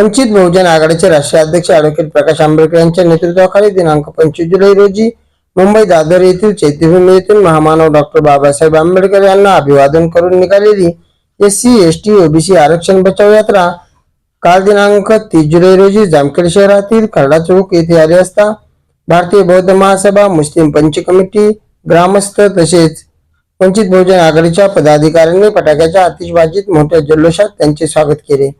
वंचित बहुजन आघाडीचे राष्ट्रीय अध्यक्ष अॅडव्होकेट प्रकाश आंबेडकर यांच्या नेतृत्वाखाली दिनांक पंचवीस जुलै रोजी मुंबई दादर येथील चैत्यभूमी येथून महामानव डॉक्टर बाबासाहेब आंबेडकर यांना अभिवादन करून निघालेली S C S T OBC आरक्षण बचाव यात्रा काल दिनांक तीस जुलै रोजी जामखेड शहरातील खरडा चौक येथे आले असता भारतीय बौद्ध महासभा मुस्लिम पंच कमिटी ग्रामस्थ तसेच वंचित बहुजन आघाडीच्या पदाधिकाऱ्यांनी फटाक्याच्या आतिषबाजीत मोठ्या जल्लोषात त्यांचे स्वागत केले.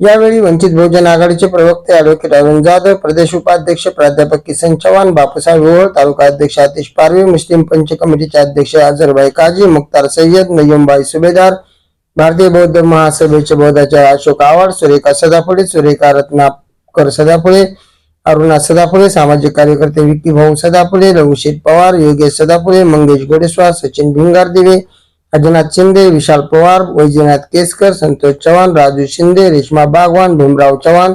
यावेळी वंचित बहुजन आघाडीचे प्रवक्ते अॅडव्होकेट अरुण जाधव प्रदेश उपाध्यक्ष प्राध्यापक किसन चव्हाण बापूसाहेब ओळ तालुका अध्यक्ष आतिश पारवे मुस्लिम पंच कमिटीचे अध्यक्ष अझरबाई काजी मुख्तार सय्यद नय्यमबाई सुभेदार भारतीय बौद्ध महासभेचे बौद्धाचार्य अशोक आवाड सुरेखा सदाफुळे सुरेखा रत्नाकर सदाफुळे अरुणा सदाफुळे सामाजिक कार्यकर्ते विक्की भाऊ सदाफुळे रघुशेठ पवार योगेश सदाफुळे मंगेश गोडेस्वार सचिन भिंगारदिवे अजनाथ शिंदे विशाल पवार वैजनाथ केसकर संतोष चव्हाण राजू शिंदे रेश्मा बागवान भीमराव चव्हाण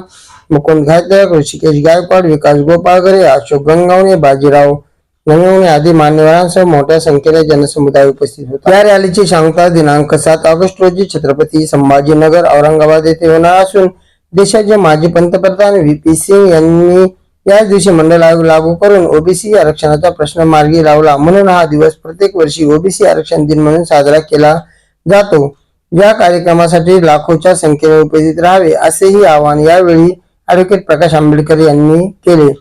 मुकुंद घातक ऋषिकेश गायकवाड विकास गोपाळगरे अशोक गंगावणे बाजीराव गंगावणे आदी मान्यवरांसह मोठ्या संख्येने जनसमुदाय उपस्थित होता. या रॅलीची सांगता दिनांक सात ऑगस्ट रोजी छत्रपती संभाजीनगर औरंगाबाद येथे होणार असून देशाचे माजी पंतप्रधान व्ही पी सिंग यांनी याच दिवशी मंडळ आयोग लागू करून ओबीसी आरक्षणाचा प्रश्न मार्गी लावला. म्हणून हा दिवस प्रत्येक वर्षी ओबीसी आरक्षण दिन म्हणून साजरा केला जातो. या कार्यक्रमासाठी लाखोच्या संख्येने उपस्थित राहावे असेही आवाहन यावेळी ऍडव्होकेट प्रकाश आंबेडकर यांनी केले.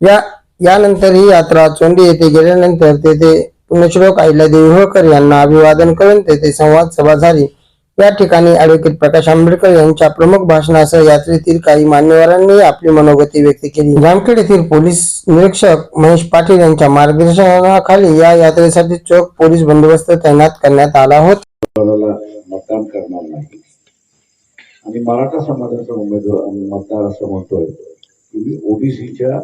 या यानंतर ही यात्रा चोंडी येथे गेल्यानंतर तेथे पुण्यश्लोक अहिल्यादेवी होळकर यांना अभिवादन करून तेथे संवाद सभा झाली. या ठिकाणी ॲडव्होकेट प्रकाश आंबेडकर यांच्या प्रमुख भाषणासह यात्रेतील काही मान्यवरांनी आपली मनोगती व्यक्त केली. जामखेड येथील पोलीस निरीक्षक महेश पाटील यांच्या मार्गदर्शनाखाली या यात्रेसाठी चोख पोलीस बंदोबस्त तैनात करण्यात आला होता. मतदान करणार नाही. आणि मराठा समाजाचा उमेदवार मतदार असं म्हणतोय की मी ओबीसीच्या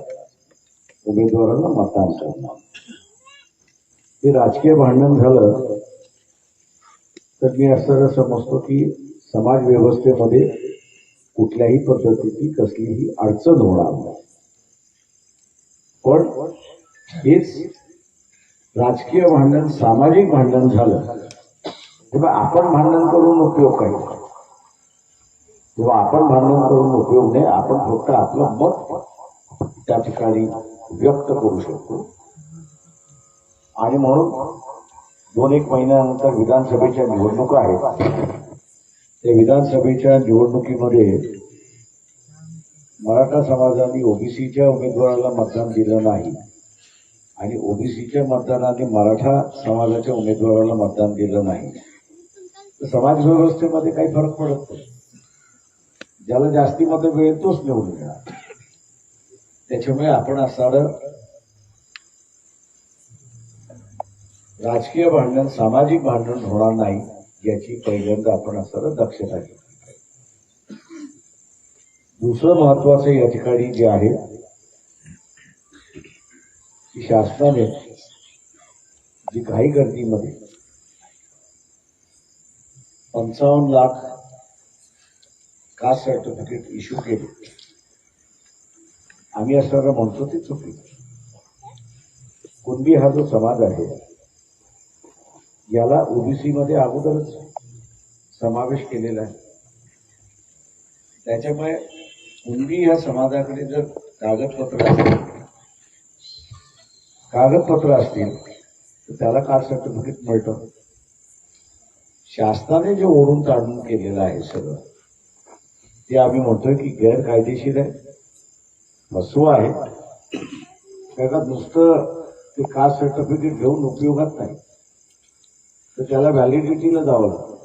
उमेदवाराला मतदान करणार. हे राजकीय भांडण झालं तर मी असं समजतो की समाज व्यवस्थेमध्ये कुठल्याही पद्धतीची कसलीही अडचण होणार नाही. पण हेच राजकीय भांडण सामाजिक भांडण झालं तेव्हा आपण भांडण करून उपयोग काय? तेव्हा आपण भांडण करून उपयोग नाही आपण फक्त आपलं मत त्या ठिकाणी व्यक्त करू शकतो. आणि म्हणून दोन एक महिन्यानंतर विधानसभेच्या निवडणुका आहेत. त्या विधानसभेच्या निवडणुकीमध्ये मराठा समाजाने ओबीसीच्या उमेदवाराला मतदान दिलं नाही आणि ओबीसीच्या मतदानाने मराठा समाजाच्या उमेदवाराला मतदान दिलं नाही. तर समाज व्यवस्थेमध्ये काही फरक पडत नाही. ज्याला जास्ती मतं मिळेल तोच निवडून येणार. त्याच्यामुळे आपण असणारं राजकीय भांडण सामाजिक भांडण होणार नाही याची पहिल्यांदा आपण असणारं दक्षता घेतली दुसरं महत्वाचं या ठिकाणी जे आहे की शासनाने जी घाई गर्दीमध्ये पंचावन्न लाख कास्ट सर्टिफिकेट इश्यू केले. आम्ही असं म्हणतो ते चुकी कुणबी हा जो समाज आहे याला ओबीसी मध्ये अगोदरच समावेश केलेला आहे. त्याच्यामुळे मुलगी ह्या समाजाकडे जर कागदपत्र असतील कागदपत्र असतील तर त्याला कास्ट सर्टिफिकेट मिळतं. शासनाने जे ओढून काढून केलेलं आहे सगळं ते आम्ही म्हणतोय की गैरकायदेशीर आहे फसवं आहे. त्याचा नुसतं ते कास्ट सर्टिफिकेट घेऊन उपयोगात नाही. तर त्याला व्हॅलिडिटीला जावं लागतं.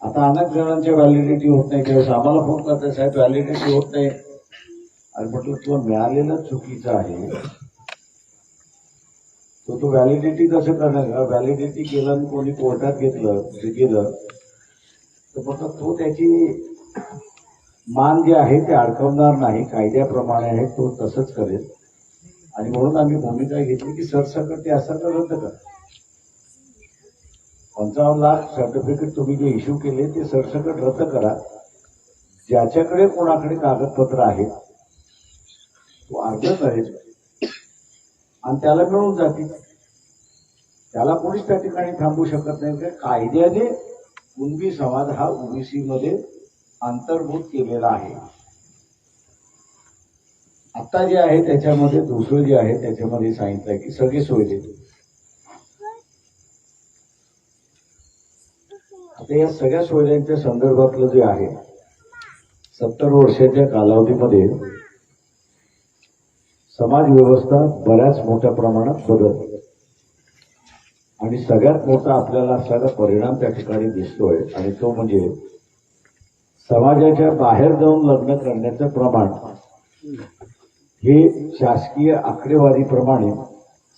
आता अनेक जणांच्या व्हॅलिडिटी होत नाही. त्यावेळेस आम्हाला फोन करतात साहेब व्हॅलिडिटी होत नाही. आणि म्हटलं तुला मिळालेलं चुकीचं आहे. तो तो व्हॅलिडिटी कसं करणार? व्हॅलिडिटी केलं आणि कोणी कोर्टात घेतलं गेलं. तर म्हटलं तो त्याची मान जे आहे ते अडकवणार नाही. कायद्याप्रमाणे आहे तो तसंच करेल. आणि म्हणून आम्ही भूमिका घेतली की सरसकट ते असं रद्द करा. पंचावन्न लाख सर्टिफिकेट तुम्ही जे इश्यू केले ते सरसकट रद्द करा. ज्याच्याकडे कोणाकडे कागदपत्र आहेत तो अर्जच आहे. आणि त्याला मिळून जातील. त्याला कोणीच त्या ठिकाणी थांबू शकत नाही. कारण कायद्याने कुणबी समाज हा ओबीसी मध्ये अंतर्भूत केलेला आहे. आता जे आहे त्याच्यामध्ये दुसरं जे आहे त्याच्यामध्ये सांगितलंय की सगळी सोय देते आता या सगळ्या सोयऱ्यांच्या संदर्भातलं जे आहे सत्तर वर्षाच्या कालावधीमध्ये समाज व्यवस्था बऱ्याच मोठ्या प्रमाणात बदलते आणि सगळ्यात मोठा आपल्याला असलेला परिणाम त्या ठिकाणी दिसतोय आणि तो म्हणजे समाजाच्या बाहेर जाऊन लग्न करण्याचं प्रमाण. हे शासकीय आकडेवारीप्रमाणे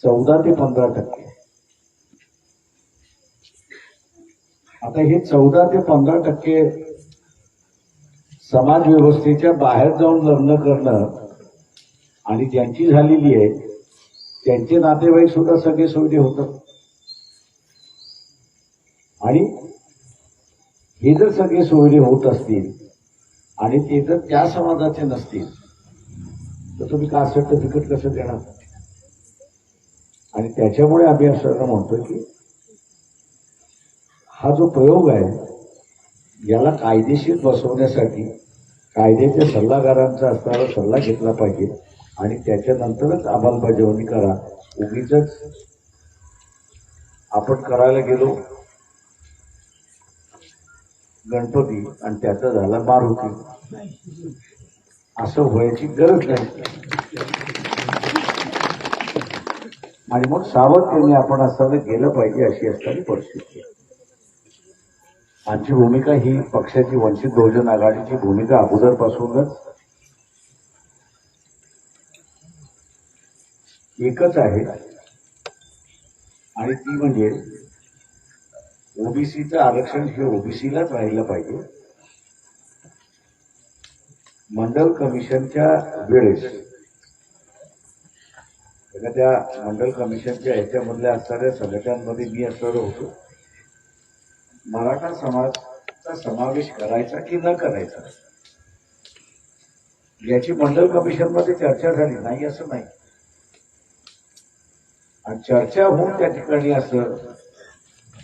चौदा ते पंधरा टक्के. आता हे चौदा ते पंधरा टक्के समाज व्यवस्थेच्या बाहेर जाऊन लग्न करणं आणि ज्यांची झालेली आहे त्यांचे नातेवाईक सुद्धा सगळे सोयरे होतात. आणि हे जर सगळे सोयरे होत असतील आणि ते जर त्या समाजाचे नसतील तर तुम्ही कास्ट सर्टिफिकेट कसं देणार? आणि त्याच्यामुळे आम्ही असं म्हणतोय की हा जो प्रयोग आहे याला कायदेशीर बसवण्यासाठी कायद्याच्या सल्लागारांचा असणारा सल्ला घेतला पाहिजे आणि त्याच्यानंतरच अंमलबजावणी करा. उगीच आपण करायला गेलो गणपती आणि त्याचा झाला मारुती. असं व्हायची गरज नाही. आणि मग सावधतेने आपण असताना गेलं पाहिजे अशी असणारी परिस्थिती आहे. आमची भूमिका ही पक्षाची वंचित बहुजन आघाडीची भूमिका अगोदरपासूनच एकच आहे. आणि ती म्हणजे ओबीसीचं आरक्षण हे ओबीसीलाच राहिलं पाहिजे. मंडल कमिशनच्या वेळेस तेव्हा त्या मंडल कमिशनच्या ह्याच्यामधल्या असणाऱ्या संघटनांमध्ये मी असणार होतो. मराठा समाजचा समावेश करायचा की न करायचा? याची मंडल कमिशनमध्ये चर्चा झाली. नाही असं नाही. आणि चर्चा होऊन त्या ठिकाणी असं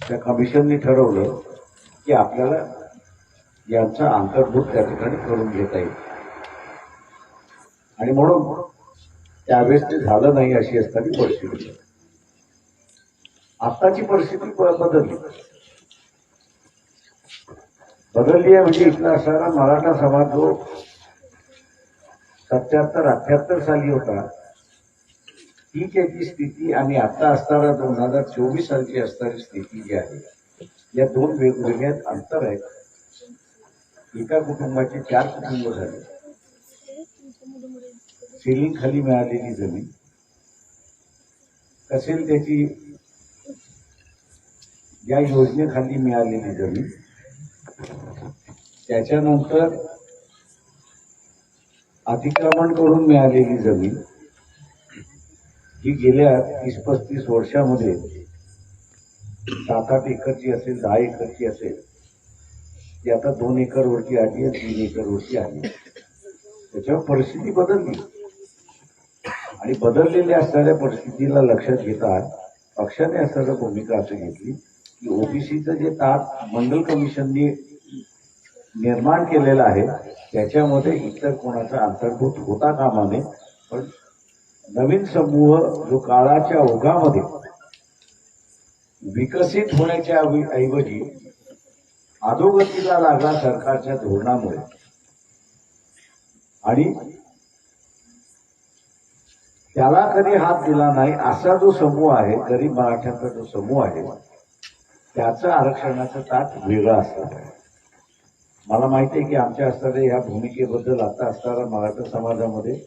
त्या कमिशननी ठरवलं की आपल्याला यांचा अंतर्भूत त्या ठिकाणी करून घेता येईल. आणि म्हणून त्यावेळेस ते झालं नाही अशी असताना परिस्थिती आत्ताची परिस्थिती बदलली. बदलली आहे म्हणजे इथला असणारा मराठा समाज जो सत्याहत्तर अठ्याहत्तर साली होता ती त्याची स्थिती आणि आता असणारा दोन हजार चोवीस सालची असणारी स्थिती जी आहे या दोन वेगवेगळ्या अंतर आहेत एका कुटुंबाचे चार कुटुंब झाले. सिलिंग खाली मिळालेली जमीन कसेल त्याची या योजनेखाली मिळालेली जमीन त्याच्यानंतर अतिक्रमण करून मिळालेली जमीन ही गेल्या तीस पस्तीस वर्षामध्ये सात आठ एकरची असेल दहा एकरची असेल ती आता दोन एकरवरती आली आहे तीन एकरवरती आली त्याच्यावर परिस्थिती बदलली. आणि बदललेल्या असणाऱ्या परिस्थितीला लक्षात घेता पक्षाने असणाऱ्या भूमिका असं घेतली की ओबीसीचं जे ताप मंडल कमिशनने निर्माण केलेलं आहे. त्याच्यामध्ये इतर कोणाचा अंतर्भूत होता कामा नये पण नवीन समूह जो काळाच्या ओघामध्ये विकसित होण्याच्या ऐवजी अधोगतीला लागला सरकारच्या धोरणामुळे. आणि त्याला कधी हात दिला नाही असा जो समूह आहे गरीब मराठ्यांचा जो समूह आहे त्याचं आरक्षणाचं ताट वेगळं असलं पाहिजे मला माहिती आहे की आमच्या असणाऱ्या ह्या भूमिकेबद्दल आता असणारा मराठा समाजामध्ये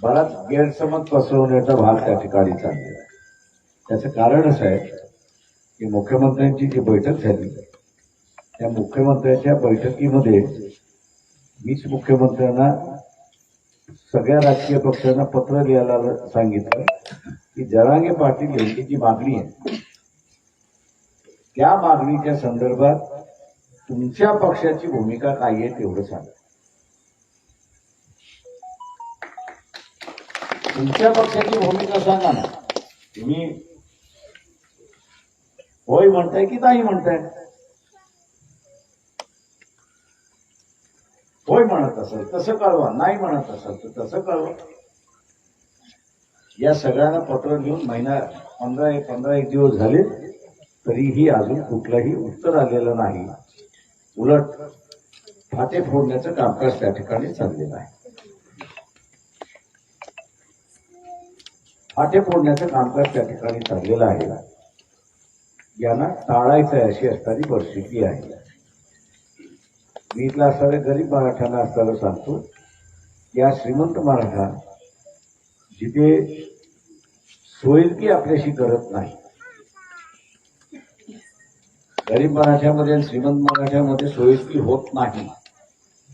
बराच गैरसमज पसरवण्याचा भाग त्या ठिकाणी चाललेला आहे. त्याचं कारण असं आहे की मुख्यमंत्र्यांची जी बैठक झाली त्या मुख्यमंत्र्यांच्या बैठकीमध्ये मीच मुख्यमंत्र्यांना सगळ्या राजकीय पक्षांना पत्र लिहायला सांगितलं की जरांगे पाटील यांची जी मागणी आहे त्या मागणीच्या संदर्भात तुमच्या पक्षाची भूमिका काय आहे तेवढं सांगा. तुमच्या पक्षाची भूमिका सांगा ना. तुम्ही होय म्हणताय की नाही म्हणताय? होय म्हणत असेल तसं कळवा. नाही म्हणत असेल तर तसं कळवा. या सगळ्यांना पत्र घेऊन महिना पंधरा एक पंधरा एक दिवस झाले तरीही अजून कुठलंही उत्तर आलेलं नाही. उलट फाटे फोडण्याचं कामकाज त्या ठिकाणी चाललेलं आहे. फाटे फोडण्याचं कामकाज त्या ठिकाणी चाललेलं आहे. यांना टाळायचं आहे अशी असणारी परिस्थिती आहे. मी इथला असणाऱ्या गरीब मराठ्यांना असताना सांगतो या श्रीमंत मराठा जिथे सोयीकी आपल्याशी करत नाही गरीब मराठ्यामध्ये आणि श्रीमंत मराठ्यामध्ये सोयीस्की होत नाही.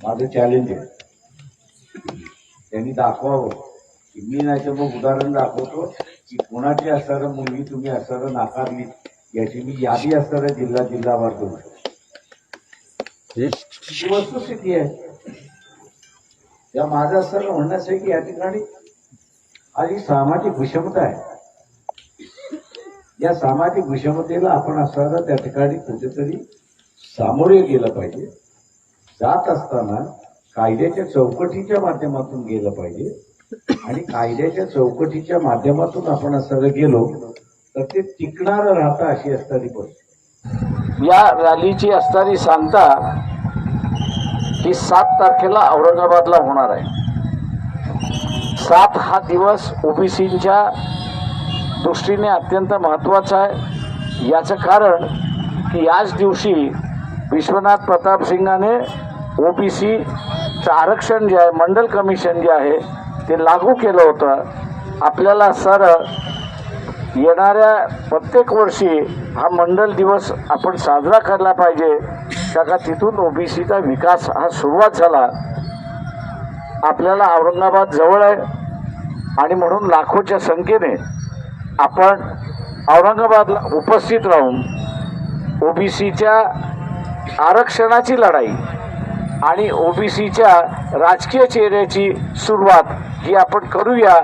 माझं चॅलेंज आहे. त्यांनी दाखवावं. की मी नाही तर मग उदाहरण दाखवतो की कोणाची असणारं मुलगी तुम्ही असणारं नाकारली याची मी यादी असणाऱ्या जिल्हा जिल्हावार करू शकतो वस्तुस्थिती आहे. त्या माझं असं म्हणण्यास आहे की या ठिकाणी आज ही सामाजिक विषमता आहे या सामाजिक विषमतेला आपण असताना त्या ठिकाणी कुठेतरी सामोरे गेलं पाहिजे. जात असताना कायद्याच्या चौकटीच्या माध्यमातून गेलं पाहिजे. आणि कायद्याच्या चौकटीच्या माध्यमातून आपण असताना गेलो तर ते टिकणारं राहतं अशी असणारी परिस्थिती. या रॅलीची असणारी सांगता ही सात तारखेला औरंगाबादला होणार आहे. सात हा दिवस ओबीसीच्या दृष्टीने अत्यंत महत्त्वाचं आहे. याचं कारण की याच दिवशी विश्वनाथ प्रताप सिंगाने ओबीसीचं आरक्षण जे आहे मंडल कमिशन जे आहे ते लागू केलं होतं. आपल्याला सर येणाऱ्या प्रत्येक वर्षी हा मंडल दिवस आपण साजरा करायला पाहिजे. का का तिथून ओबीसीचा विकास हा सुरुवात झाला. आपल्याला औरंगाबाद जवळ आहे आणि म्हणून लाखोच्या संख्येने आपण औरंगाबादला उपस्थित राहून ओबीसीच्या आरक्षणाची लढाई आणि ओबीसीच्या राजकीय चेहऱ्याची सुरुवात ही आपण करूया.